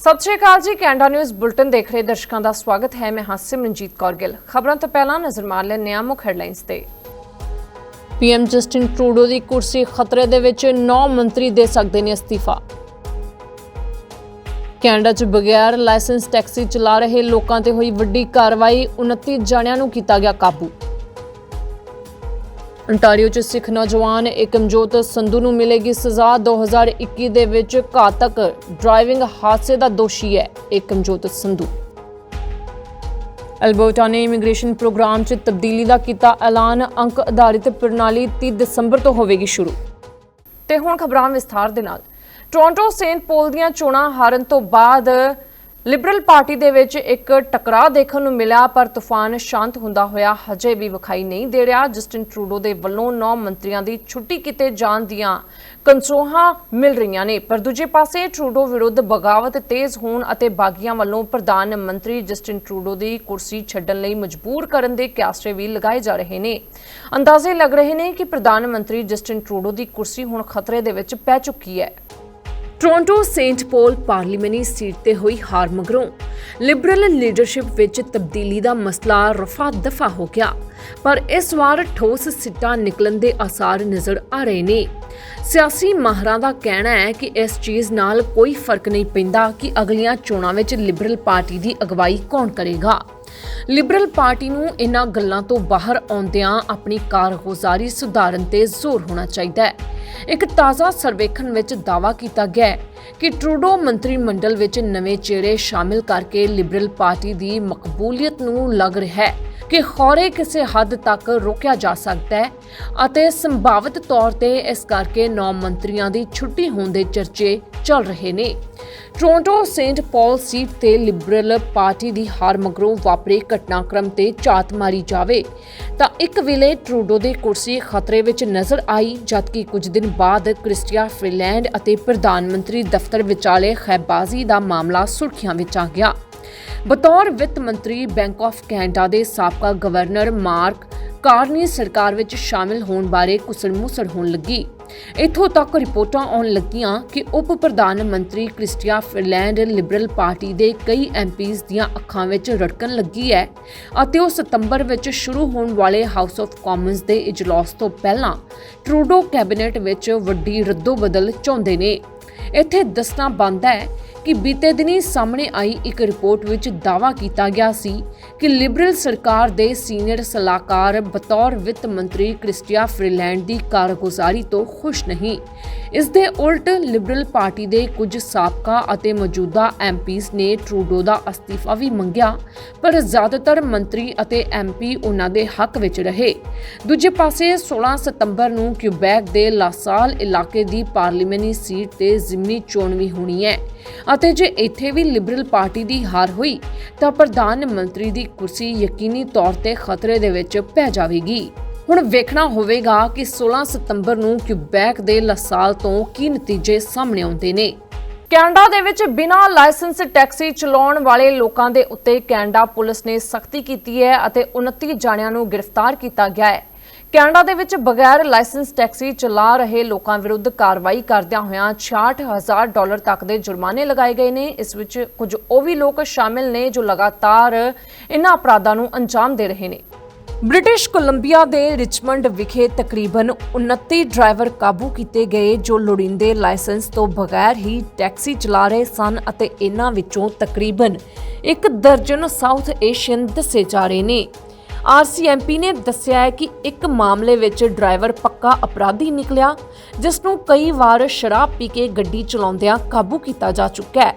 ਸਤਿ ਸ਼੍ਰੀ ਅਕਾਲ ਜੀ, Canada news bulletin ਦੇਖ ਰਹੇ ਦਰਸ਼ਕਾਂ ਦਾ ਸਵਾਗਤ ਹੈ। ਮੈਂ ਹਾਂ ਸਿਮਰਨਜੀਤ ਕੌਰ ਗਿੱਲ। ਖਬਰਾਂ ਤੋਂ ਪਹਿਲਾਂ ਨਜ਼ਰ ਮਾਰ ਲੈਂਦੇ ਹਾਂ ਮੁੱਖ ਹੈਡਲਾਈਨਸ ਤੇ। ਪੀਐਮ ਜਸਟਿਨ ਟਰੂਡੋ ਦੀ ਕੁਰਸੀ ਖਤਰੇ ਦੇ ਵਿੱਚ 9 ਮੰਤਰੀ ਦੇ ਸਕਦੇ ਨੇ ਅਸਤੀਫਾ। ਕੈਨੇਡਾ 'ਚ ਬਗੈਰ ਲਾਇਸੈਂਸ ਟੈਕਸੀ ਚਲਾ ਰਹੇ ਲੋਕਾਂ ਤੇ ਹੋਈ ਵੱਡੀ ਕਾਰਵਾਈ 29 ਜਣਿਆਂ ਨੂੰ ਕੀਤਾ ਗਿਆ ਕਾਬੂ। ਅੰਟਾਰੀਓ 'ਚ ਸਿੱਖ ਨੌਜਵਾਨ ਏਕਮਜੋਤ ਸੰਧੂ ਨੂੰ ਮਿਲੇਗੀ ਸਜ਼ਾ। 2021 ਦੇ ਵਿੱਚ ਘਾਤਕ ਡਰਾਈਵਿੰਗ ਹਾਦਸੇ ਦਾ ਦੋਸ਼ੀ ਹੈ ਏਕਮਜੋਤ ਸੰਧੂ। ਅਲਬਰਟਾ ਨੇ ਇਮੀਗ੍ਰੇਸ਼ਨ ਪ੍ਰੋਗਰਾਮ 'ਚ ਤਬਦੀਲੀ ਦਾ ਕੀਤਾ ਐਲਾਨ। ਅੰਕ ਆਧਾਰਿਤ ਪ੍ਰਣਾਲੀ 30 ਦਸੰਬਰ ਤੋਂ ਹੋਵੇਗੀ ਸ਼ੁਰੂ। ਤੇ ਹੁਣ ਖਬਰਾਂ ਵਿਸਥਾਰ ਦੇ ਨਾਲ। ਟੋਰਾਂਟੋ ਸੇਂਟ ਪੋਲ ਦੀਆਂ ਚੋਣਾਂ ਹਾਰਨ ਤੋਂ ਬਾਅਦ ਲਿਬਰਲ ਪਾਰਟੀ ਦੇ ਵਿੱਚ ਇੱਕ ਟਕਰਾਅ ਦੇਖਣ ਨੂੰ ਮਿਲਿਆ, ਪਰ ਤੂਫਾਨ ਸ਼ਾਂਤ ਹੁੰਦਾ ਹੋਇਆ ਹਜੇ ਵੀ ਵਿਖਾਈ ਨਹੀਂ ਦੇ ਰਿਹਾ। ਜਸਟਿਨ ਟਰੂਡੋ ਦੇ ਵੱਲੋਂ 9 ਮੰਤਰੀਆਂ ਦੀ ਛੁੱਟੀ ਕੀਤੇ ਜਾਣ ਦੀਆਂ ਕੰਸੋਹਾਂ ਮਿਲ ਰਹੀਆਂ ਨੇ। ਪਰ ਦੂਜੇ ਪਾਸੇ ਟਰੂਡੋ ਵਿਰੁੱਧ ਬਗਾਵਤ ਤੇਜ਼ ਹੋਣ ਅਤੇ ਬਾਗੀਆਂ ਵੱਲੋਂ ਪ੍ਰਧਾਨ ਮੰਤਰੀ ਜਸਟਿਨ ਟਰੂਡੋ ਦੀ ਕੁਰਸੀ ਛੱਡਣ ਲਈ ਮਜਬੂਰ ਕਰਨ ਦੇ ਕਿਆਸਰੇ ਵੀ ਲਗਾਏ ਜਾ ਰਹੇ ਨੇ। ਅੰਦਾਜ਼ੇ ਲੱਗ ਰਹੇ ਨੇ ਕਿ ਪ੍ਰਧਾਨ ਮੰਤਰੀ ਜਸਟਿਨ ਟਰੂਡੋ ਦੀ ਕੁਰਸੀ ਹੁਣ ਖਤਰੇ ਦੇ ਵਿੱਚ ਪੈ ਚੁੱਕੀ ਹੈ। Toronto Saint Paul parliamentary seat ਤੇ ਹੋਈ ਹਾਰ ਮਗਰੋਂ ਲਿਬਰਲ ਲੀਡਰਸ਼ਿਪ ਵਿੱਚ ਤਬਦੀਲੀ ਦਾ ਮਸਲਾ ਰਫਾ ਦਫਾ ਹੋ ਗਿਆ, ਪਰ ਇਸ ਵਾਰ ਠੋਸ ਸਿੱਟਾ ਨਿਕਲਣ ਦੇ ਆਸਾਰ ਨਜ਼ਰ ਆ ਰਹੇ ਨੇ। ਸਿਆਸੀ ਮਾਹਰਾਂ ਦਾ ਕਹਿਣਾ ਹੈ ਕਿ ਇਸ ਚੀਜ਼ ਨਾਲ ਕੋਈ ਫ਼ਰਕ ਨਹੀਂ ਪੈਂਦਾ ਕਿ ਅਗਲੀਆਂ ਚੋਣਾਂ ਵਿੱਚ ਲਿਬਰਲ ਪਾਰਟੀ ਦੀ ਅਗਵਾਈ ਕੌਣ ਕਰੇਗਾ। ਲਿਬਰਲ ਪਾਰਟੀ ਨੂੰ ਇਹਨਾਂ ਗੱਲਾਂ ਤੋਂ ਬਾਹਰ ਆਉਂਦਿਆਂ ਆਪਣੀ ਕਾਰਗੁਜ਼ਾਰੀ ਸੁਧਾਰਨ ਤੇ ਜ਼ੋਰ ਹੋਣਾ ਚਾਹੀਦਾ ਹੈ। ਇੱਕ ਤਾਜ਼ਾ ਸਰਵੇਖਣ ਵਿੱਚ ਦਾਅਵਾ ਕੀਤਾ ਗਿਆ ਹੈ ਕਿ ਟਰੂਡੋ ਮੰਤਰੀ ਮੰਡਲ ਵਿੱਚ ਨਵੇਂ ਚਿਹਰੇ ਸ਼ਾਮਿਲ ਕਰਕੇ ਲਿਬਰਲ ਪਾਰਟੀ ਦੀ ਮਕਬੂਲੀਅਤ ਨੂੰ ਲੱਗ ਰਿਹਾ ਹੈ ਕਿ ਖੌਰੇ ਕਿਸੇ ਹੱਦ ਤੱਕ ਰੋਕਿਆ ਜਾ ਸਕਦਾ ਹੈ ਅਤੇ ਸੰਭਾਵਿਤ ਤੌਰ ਤੇ ਇਸ ਕਰਕੇ ਨੌ ਮੰਤਰੀਆਂ ਦੀ ਛੁੱਟੀ ਹੋਣ ਦੇ ਚਰਚੇ ਚੱਲ ਰਹੇ ਨੇ। ਟੋਰਾਂਟੋ ਸੇਂਟ ਪਾਲ ਸੀਟ ਤੇ ਲਿਬਰਲ ਪਾਰਟੀ ਦੀ ਹਾਰ ਮਗਰੋਂ ਵਾਪਰੇ ਘਟਨਾਕ੍ਰਮ ਤੇ ਝਾਤ ਮਾਰੀ ਜਾਵੇ। ਤਾਂ ਇੱਕ ਵੇਲੇ ਟਰੂਡੋ ਦੇ ਕੁਰਸੀ ਖਤਰੇ ਵਿੱਚ ਨਜ਼ਰ ਆਈ, ਜਦਕਿ ਕੁਝ ਦਿਨ ਬਾਅਦ ਕ੍ਰਿਸਟੀਆ ਫ੍ਰੀਲੈਂਡ ਅਤੇ ਪ੍ਰਧਾਨ ਮੰਤਰੀ ਦਫ਼ਤਰ ਵਿਚਾਲੇ ਖੈਬਾਜ਼ੀ ਦਾ ਮਾਮਲਾ ਸੁਰਖੀਆਂ ਵਿੱਚ ਆ ਗਿਆ। ਬਤੌਰ ਵਿੱਤ ਮੰਤਰੀ ਬੈਂਕ ਆਫ ਕੈਨੇਡਾ ਦੇ ਸਾਬਕਾ ਗਵਰਨਰ ਮਾਰਕ ਕਾਰਨੀ ਸਰਕਾਰ ਵਿੱਚ ਸ਼ਾਮਿਲ ਹੋਣ ਬਾਰੇ ਕੁਸਰ-ਮੁਸਰ ਹੋਣ ਲੱਗੀ। ਇੱਥੋਂ ਤੱਕ ਰਿਪੋਰਟਾਂ ਆਉਣ ਲੱਗੀਆਂ ਕਿ ਉਪ ਪ੍ਰਧਾਨ ਮੰਤਰੀ ਕ੍ਰਿਸਟੀਆ ਫਿਰਲੈਂਡ ਲਿਬਰਲ ਪਾਰਟੀ ਦੇ ਕਈ ਐਮਪੀਜ਼ ਦੀਆਂ ਅੱਖਾਂ ਵਿੱਚ ਰੜਕਣ ਲੱਗੀ ਹੈ ਅਤੇ ਉਹ ਸਤੰਬਰ ਵਿੱਚ ਸ਼ੁਰੂ ਹੋਣ ਵਾਲੇ ਹਾਊਸ ਆਫ ਕਾਮਨਸ ਦੇ ਇਜਲਾਸ ਤੋਂ ਪਹਿਲਾਂ ਟਰੂਡੋ ਕੈਬਨਿਟ ਵਿੱਚ ਵੱਡੀ ਰੱਦੋਬਦਲ ਚਾਹੁੰਦੇ ਨੇ। ਇੱਥੇ ਦੱਸਣਾ ਬਣਦਾ ਹੈ ਕਿ ਬੀਤੇ ਦਿਨੀ ਸਾਹਮਣੇ ਆਈ ਇੱਕ ਰਿਪੋਰਟ ਵਿੱਚ ਦਾਅਵਾ ਕੀਤਾ ਗਿਆ ਸੀ ਕਿ ਲਿਬਰਲ ਸਰਕਾਰ ਦੇ ਸੀਨੀਅਰ ਸਲਾਹਕਾਰ ਬਤੌਰ ਵਿੱਤ ਮੰਤਰੀ ਕ੍ਰਿਸਟੀਆ ਫ੍ਰੀਲੈਂਡ ਦੀ ਕਾਰਗੁਜ਼ਾਰੀ ਤੋਂ ਖੁਸ਼ ਨਹੀਂ। ਇਸ ਦੇ ਉਲਟ ਲਿਬਰਲ ਪਾਰਟੀ ਦੇ ਕੁਝ ਸਾਬਕਾ ਅਤੇ ਮੌਜੂਦਾ ਐਮਪੀਜ਼ ਨੇ ਟਰੂਡੋ ਦਾ ਅਸਤੀਫਾ ਵੀ ਮੰਗਿਆ, ਪਰ ਜ਼ਿਆਦਾਤਰ ਮੰਤਰੀ ਅਤੇ ਐਮਪੀ ਉਹਨਾਂ ਦੇ ਹੱਕ ਵਿੱਚ ਰਹੇ। ਦੂਜੇ ਪਾਸੇ 16 ਸਤੰਬਰ ਨੂੰ ਕਿਊਬੈਕ ਦੇ ਲਾਸਾਲ ਇਲਾਕੇ ਦੀ ਪਾਰਲੀਮੈਂਟੀ ਸੀਟ ਤੇ ਜ਼ਿਮਨੀ ਚੋਣ ਵੀ ਹੋਣੀ ਹੈ ਅਤੇ ਜੇ ਇੱਥੇ ਵੀ ਲਿਬਰਲ ਪਾਰਟੀ ਦੀ ਹਾਰ ਹੋਈ, ਤਾਂ ਪ੍ਰਧਾਨ ਮੰਤਰੀ ਦੀ ਕੁਰਸੀ ਯਕੀਨੀ ਤੌਰ ਤੇ ਖਤਰੇ ਦੇ ਵਿੱਚ ਪੈ ਜਾਵੇਗੀ। ਹੁਣ ਵੇਖਣਾ ਹੋਵੇਗਾ ਕਿ 16 ਸਤੰਬਰ ਨੂੰ ਕਿਊਬੈਕ ਦੇ ਲਸਾਲ ਤੋਂ ਕੀ ਨਤੀਜੇ ਸਾਹਮਣੇ ਆਉਂਦੇ ਨੇ। ਕੈਨੇਡਾ ਦੇ ਵਿੱਚ ਬਿਨਾਂ ਲਾਇਸੈਂਸ ਟੈਕਸੀ ਚਲਾਉਣ ਵਾਲੇ ਲੋਕਾਂ ਦੇ ਉੱਤੇ ਕੈਨੇਡਾ ਪੁਲਿਸ ਨੇ ਸਖਤੀ ਕੀਤੀ ਹੈ ਅਤੇ 29 ਜਾਣਿਆਂ ਨੂੰ ਗ੍ਰਿਫਤਾਰ ਕੀਤਾ ਗਿਆ ਹੈ। ਕੈਨੇਡਾ ਦੇ ਵਿੱਚ ਬਗੈਰ ਲਾਇਸੈਂਸ ਟੈਕਸੀ ਚਲਾ ਰਹੇ ਲੋਕਾਂ ਵਿਰੁੱਧ ਕਾਰਵਾਈ ਕਰਦਿਆਂ ਹੋਇਆਂ 66000 ਡਾਲਰ ਤੱਕ ਦੇ ਜੁਰਮਾਨੇ ਲਗਾਏ ਗਏ ਨੇ। ਇਸ ਵਿੱਚ ਕੁਝ ਉਹ ਵੀ ਲੋਕ ਸ਼ਾਮਿਲ ਨੇ ਜੋ ਲਗਾਤਾਰ ਇਹਨਾਂ ਅਪਰਾਧਾਂ ਨੂੰ ਅੰਜਾਮ ਦੇ ਰਹੇ ਨੇ। ਬ੍ਰਿਟਿਸ਼ ਕੋਲੰਬੀਆ ਦੇ ਰਿਚਮੰਡ ਵਿਖੇ ਤਕਰੀਬਨ 29 ਡਰਾਈਵਰ ਕਾਬੂ ਕੀਤੇ ਗਏ ਜੋ ਲੋੜੀਂਦੇ ਲਾਇਸੈਂਸ ਤੋਂ ਬਗੈਰ ਹੀ ਟੈਕਸੀ ਚਲਾ ਰਹੇ ਸਨ ਅਤੇ ਇਹਨਾਂ ਵਿੱਚੋਂ ਤਕਰੀਬਨ ਇੱਕ ਦਰਜਨ ਸਾਊਥ ਏਸ਼ੀਅਨ ਦੱਸੇ ਜਾ ਰਹੇ ਨੇ। ਆਰਸੀਐਮਪੀ ਨੇ ਦੱਸਿਆ ਹੈ ਕਿ ਇੱਕ ਮਾਮਲੇ ਵਿੱਚ ਡਰਾਈਵਰ ਪੱਕਾ ਅਪਰਾਧੀ ਨਿਕਲਿਆ, ਜਿਸ ਨੂੰ ਕਈ ਵਾਰ ਸ਼ਰਾਬ ਪੀ ਕੇ ਗੱਡੀ ਚਲਾਉਂਦਿਆਂ ਕਾਬੂ ਕੀਤਾ ਜਾ ਚੁੱਕਾ ਹੈ।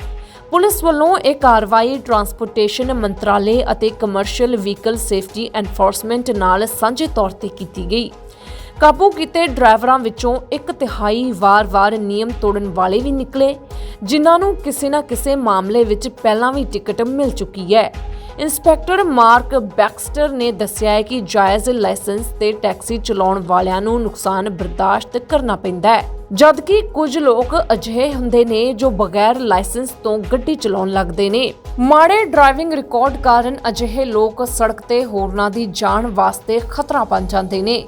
ਪੁਲਿਸ ਵੱਲੋਂ ਇਹ ਕਾਰਵਾਈ ਟਰਾਂਸਪੋਰਟੇਸ਼ਨ ਮੰਤਰਾਲੇ ਅਤੇ ਕਮਰਸ਼ੀਅਲ ਵਹੀਕਲ ਸੇਫਟੀ ਐਨਫੋਰਸਮੈਂਟ ਨਾਲ ਸਾਂਝੇ ਤੌਰ ਤੇ ਕੀਤੀ ਗਈ। ਕਾਬੂ ਕੀਤੇ ਡਰਾਈਵਰਾਂ ਵਿੱਚੋਂ ਇੱਕ ਤਿਹਾਈ ਵਾਰ-ਵਾਰ ਨਿਯਮ ਤੋੜਨ ਵਾਲੇ ਵੀ ਨਿਕਲੇ, ਜਿਨ੍ਹਾਂ ਨੂੰ ਕਿਸੇ ਨਾ ਕਿਸੇ ਮਾਮਲੇ ਵਿੱਚ ਪਹਿਲਾਂ ਵੀ ਟਿਕਟ ਮਿਲ ਚੁੱਕੀ ਹੈ। ਇੰਸਪੈਕਟਰ ਮਾਰਕ ਬੈਕਸਟਰ ਨੇ ਦੱਸਿਆ ਹੈ ਕਿ ਜਾਇਜ਼ ਲਾਇਸੈਂਸ ਤੇ ਟੈਕਸੀ ਚਲਾਉਣ ਵਾਲਿਆਂ ਨੂੰ ਨੁਕਸਾਨ ਬਰਦਾਸ਼ਤ ਕਰਨਾ ਪੈਂਦਾ ਹੈ। ਜਦਕਿ ਕੁਝ ਲੋਕ ਅਜਿਹੇ ਹੁੰਦੇ ਨੇ ਜੋ ਬਗੈਰ ਲਾਇਸੈਂਸ ਤੋਂ ਗੱਡੀ ਚਲਾਉਣ ਲੱਗਦੇ ਨੇ। ਮਾੜੇ ਡਰਾਈਵਿੰਗ ਰਿਕਾਰਡ ਕਾਰਨ ਅਜਿਹੇ ਲੋਕ ਸੜਕ ਤੇ ਹੋਰਨਾਂ ਦੀ ਜਾਨ ਵਾਸਤੇ ਖਤਰਾ ਬਣ ਜਾਂਦੇ ਨੇ।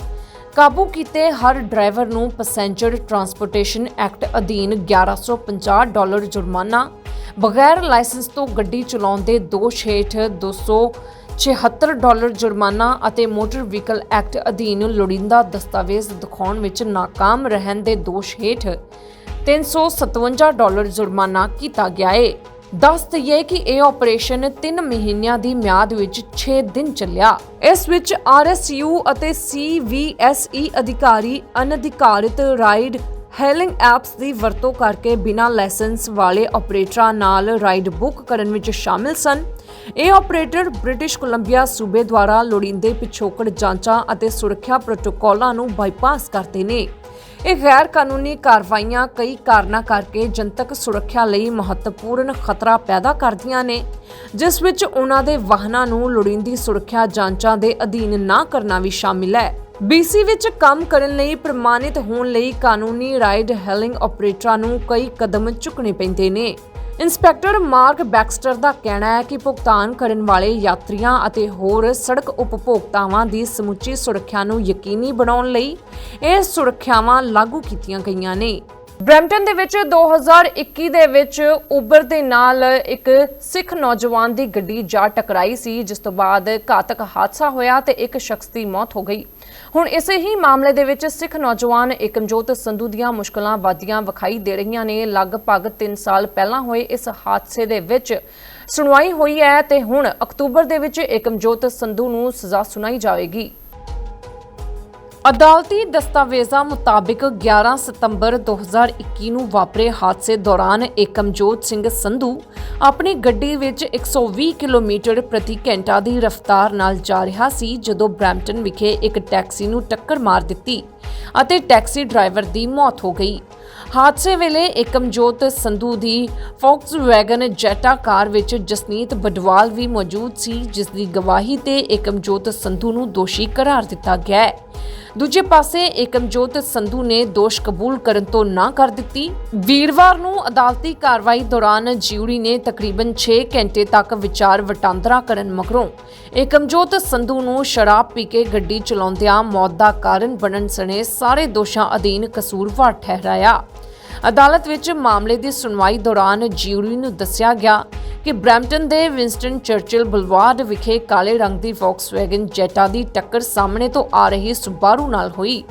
ਕਾਬੂ ਕੀਤੇ ਹਰ ਡਰਾਈਵਰ ਨੂੰ ਪੈਸੇਂਜਰ ਟਰਾਂਸਪੋਰਟੇਸ਼ਨ ਐਕਟ ਅਧੀਨ 1150 ਡਾਲਰ ਜੁਰਮਾਨਾ ਬਗੈਰ ਲਾਇਸੈਂਸ ਤੋਂ ਗੱਡੀ ਚਲਾਉਣ ਦੇ ਦੋਸ਼ ਹੇਠ 276 ਡਾਲਰ ਜੁਰਮਾਨਾ ਅਤੇ ਮੋਟਰ ਵਹੀਕਲ ਐਕਟ ਅਧੀਨ ਲੋੜੀਂਦਾ ਦਸਤਾਵੇਜ਼ ਦਿਖਾਉਣ ਵਿੱਚ ਨਾਕਾਮ ਰਹਿਣ ਦੇ ਦੋਸ਼ ਹੇਠ 357 ਡਾਲਰ ਜੁਰਮਾਨਾ ਕੀਤਾ ਗਿਆ ਹੈ ਦੱਸ ਦਈਏ ਕਿ ਇਹ ਆਪਰੇਸ਼ਨ 3 ਮਹੀਨਿਆਂ ਦੀ ਮਿਆਦ ਵਿੱਚ 6 ਦਿਨ ਚੱਲਿਆ। ਇਸ ਵਿੱਚ ਆਰਐਸਯੂ ਅਤੇ ਸੀਵੀਐਸਈ ਅਧਿਕਾਰੀ ਅਨਧਿਕਾਰਿਤ ਰਾਈਡ ਹੈਲਿੰਗ ਐਪਸ ਦੀ ਵਰਤੋਂ ਕਰਕੇ ਬਿਨਾਂ ਲਾਇਸੈਂਸ ਵਾਲੇ ਆਪਰੇਟਰਾਂ ਨਾਲ ਰਾਈਡ ਬੁੱਕ ਕਰਨ ਵਿੱਚ ਸ਼ਾਮਿਲ ਸਨ। ਇਹ ਆਪਰੇਟਰ ਬ੍ਰਿਟਿਸ਼ ਕੋਲੰਬੀਆ ਸੂਬੇ ਦੁਆਰਾ ਲੋੜੀਂਦੇ ਪਿਛੋਕੜ ਜਾਂਚਾਂ ਅਤੇ ਸੁਰੱਖਿਆ ਪ੍ਰੋਟੋਕਾਲਾਂ ਨੂੰ ਬਾਈਪਾਸ ਕਰਦੇ ਨੇ। ਇਹ ਗੈਰ ਕਾਨੂੰਨੀ ਕਾਰਵਾਈਆਂ ਕਈ ਕਾਰਨਾਂ ਕਰਕੇ ਜਨਤਕ ਸੁਰੱਖਿਆ ਲਈ ਮਹੱਤਵਪੂਰਨ ਖਤਰਾ ਪੈਦਾ ਕਰਦੀਆਂ ਨੇ, ਜਿਸ ਵਿੱਚ ਉਹਨਾਂ ਦੇ ਵਾਹਨਾਂ ਨੂੰ ਲੋੜੀਂਦੀ ਸੁਰੱਖਿਆ ਜਾਂਚਾਂ ਦੇ ਅਧੀਨ ਨਾ ਕਰਨਾ ਵੀ ਸ਼ਾਮਿਲ ਹੈ। BC ਵਿੱਚ ਕੰਮ ਕਰਨ ਲਈ ਪ੍ਰਮਾਣਿਤ ਹੋਣ ਲਈ ਕਾਨੂੰਨੀ ਰਾਈਡ ਹੈਲਿੰਗ ਆਪਰੇਟਰਾਂ ਨੂੰ ਕਈ ਕਦਮ ਚੁੱਕਣੇ ਪੈਂਦੇ ਨੇ। ਇੰਸਪੈਕਟਰ ਮਾਰਕ ਬੈਕਸਟਰ ਦਾ ਕਹਿਣਾ ਹੈ ਕਿ ਭੁਗਤਾਨ ਕਰਨ ਵਾਲੇ ਯਾਤਰੀਆਂ ਅਤੇ ਹੋਰ ਸੜਕ ਉਪਭੋਗਤਾਵਾਂ ਦੀ ਸਮੁੱਚੀ ਸੁਰੱਖਿਆ ਨੂੰ ਯਕੀਨੀ ਬਣਾਉਣ ਲਈ ਇਹ ਸੁਰੱਖਿਆਵਾਂ ਲਾਗੂ ਕੀਤੀਆਂ ਗਈਆਂ ਨੇ। ਬ੍ਰੈਂਟਨ ਦੇ ਵਿੱਚ 2021 ਦੇ ਵਿੱਚ ਉਬਰ ਦੇ ਨਾਲ ਇੱਕ ਸਿੱਖ ਨੌਜਵਾਨ ਦੀ ਗੱਡੀ ਜਾ ਟਕਰਾਈ ਸੀ, ਜਿਸ ਤੋਂ ਬਾਅਦ ਘਾਤਕ ਹਾਦਸਾ ਹੋਇਆ ਤੇ ਇੱਕ ਸ਼ਖਸ ਦੀ ਮੌਤ ਹੋ ਗਈ। ਹੁਣ ਇਸੇ ਹੀ ਮਾਮਲੇ ਦੇ ਵਿੱਚ ਸਿੱਖ ਨੌਜਵਾਨ ਏਕਮਜੋਤ ਸੰਧੂ ਦੀਆਂ ਮੁਸ਼ਕਲਾਂ ਵਧੀਆਂ ਵਿਖਾਈ ਦੇ ਰਹੀਆਂ ਨੇ। ਲਗਭਗ 3 ਸਾਲ ਪਹਿਲਾਂ ਹੋਏ ਇਸ ਹਾਦਸੇ ਦੇ ਵਿੱਚ ਸੁਣਵਾਈ ਹੋਈ ਹੈ ਤੇ ਹੁਣ ਅਕਤੂਬਰ ਦੇ ਵਿੱਚ ਏਕਮਜੋਤ ਸੰਧੂ ਨੂੰ ਸਜ਼ਾ ਸੁਣਾਈ ਜਾਵੇਗੀ। ਅਦਾਲਤੀ ਦਸਤਾਵੇਜ਼ਾਂ ਮੁਤਾਬਿਕ 11 ਸਤੰਬਰ 2021 ਨੂੰ ਵਾਪਰੇ ਹਾਦਸੇ ਦੌਰਾਨ ਏਕਮਜੋਤ ਸਿੰਘ ਸੰਧੂ ਆਪਣੀ ਗੱਡੀ ਵਿੱਚ 120 ਕਿਲੋਮੀਟਰ ਪ੍ਰਤੀ ਘੰਟਾ ਦੀ ਰਫ਼ਤਾਰ ਨਾਲ ਜਾ ਰਿਹਾ ਸੀ, ਜਦੋਂ ਬ੍ਰੈਂਪਟਨ ਵਿਖੇ ਇੱਕ ਟੈਕਸੀ ਨੂੰ ਟੱਕਰ ਮਾਰ ਦਿੱਤੀ ਅਤੇ ਟੈਕਸੀ ਡਰਾਈਵਰ ਦੀ ਮੌਤ ਹੋ ਗਈ। ਹਾਦਸੇ ਵੇਲੇ ਏਕਮਜੋਤ ਸੰਧੂ ਦੀ ਫੋਕਸਵੈਗਨ ਜੈਟਾ ਕਾਰ ਵਿੱਚ ਜਸਨੀਤ ਬਡਵਾਲ ਵੀ ਮੌਜੂਦ ਸੀ, ਜਿਸ ਦੀ ਗਵਾਹੀ ਤੇ ਏਕਮਜੋਤ ਸੰਧੂ ਨੂੰ ਦੋਸ਼ੀ ਕਰਾਰ ਦਿੱਤਾ ਗਿਆ ਹੈ। ਦੂਜੇ ਪਾਸੇ ਏਕਮਜੋਤ ਸੰਧੂ ਨੇ ਦੋਸ਼ ਕਬੂਲ ਕਰਨ ਤੋਂ ਨਾ ਕਰ ਦਿੱਤੀ। ਵੀਰਵਾਰ ਨੂੰ ਅਦਾਲਤੀ ਕਾਰਵਾਈ ਦੌਰਾਨ ਜਿਊਰੀ ਨੇ ਤਕਰੀਬਨ 6 ਘੰਟੇ ਤੱਕ ਵਿਚਾਰ ਵਟਾਂਦਰਾ ਕਰਨ ਮਗਰੋਂ ਏਕਮਜੋਤ ਸੰਧੂ ਨੂੰ ਸ਼ਰਾਬ ਪੀ ਕੇ ਗੱਡੀ ਚਲਾਉਂਦਿਆਂ ਮੌਤ ਦਾ ਕਾਰਨ ਬਣਨ ਸਣੇ ਸਾਰੇ ਦੋਸ਼ਾਂ ਅਧੀਨ ਕਸੂਰਵਾਰ ਠਹਿਰਾਇਆ। ਅਦਾਲਤ ਵਿੱਚ ਮਾਮਲੇ ਦੀ ਸੁਣਵਾਈ ਦੌਰਾਨ ਜਿਊਰੀ ਨੂੰ ਦੱਸਿਆ ਗਿਆ ਕਿ ਬ੍ਰੈਂਪਟਨ ਦੇ ਵਿੰਸਟਨ ਚਰਚਿਲ ਬਲਵਾਰਡ ਵਿਖੇ ਕਾਲੇ ਰੰਗ ਦੀ ਵੈਗਨ ਜੈਟਾ ਦੀ ਟੱਕਰ ਸਾਹਮਣੇ ਤੋਂ ਆ ਰਹੀ ਸੁਬਾਰੂ ਨਾਲ ਹੋਈ।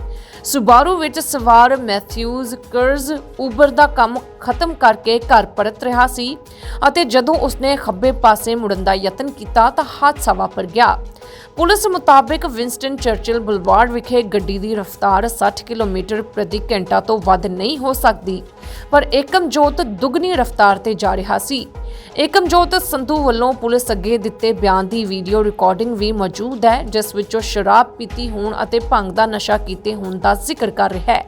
ਸੁਬਾਰੂ ਵਿੱਚ ਸਵਾਰ ਮੈਥਿਊਜ਼ ਕਰਜ਼ ਉਬਰ ਦਾ ਕੰਮ ਖਤਮ ਕਰਕੇ ਘਰ ਪਰਤ ਰਿਹਾ ਸੀ ਅਤੇ ਜਦੋਂ ਉਸਨੇ ਖੱਬੇ ਪਾਸੇ ਮੁੜਨ ਦਾ ਯਤਨ ਕੀਤਾ ਤਾਂ ਹਾਦਸਾ ਵਾਪਰ ਗਿਆ। ਪੁਲਿਸ ਮੁਤਾਬਕ ਵਿੰਸਟਨ ਚਰਚਿਲ ਬੁਲਵਾਰਡ ਵਿਖੇ ਗੱਡੀ ਦੀ ਰਫ਼ਤਾਰ 60 ਕਿਲੋਮੀਟਰ ਪ੍ਰਤੀ ਘੰਟਾ ਤੋਂ ਵੱਧ ਨਹੀਂ ਹੋ ਸਕਦੀ, ਪਰ ਏਕਮਜੋਤ ਦੁੱਗਣੀ ਰਫ਼ਤਾਰ ਤੇ ਜਾ ਰਿਹਾ ਸੀ। ਏਕਮਜੋਤ ਸੰਧੂ ਵੱਲੋਂ ਪੁਲਿਸ ਅੱਗੇ ਦਿੱਤੇ ਬਿਆਨ ਦੀ ਵੀਡੀਓ ਰਿਕਾਰਡਿੰਗ ਵੀ ਮੌਜੂਦ ਹੈ, ਜਿਸ ਵਿੱਚ ਉਹ ਸ਼ਰਾਬ ਪੀਤੀ ਹੋਣ ਅਤੇ ਭੰਗ ਦਾ ਨਸ਼ਾ ਕੀਤੇ ਹੋਣ ਦਾ ਜ਼ਿਕਰ ਕਰ ਰਿਹਾ ਹੈ।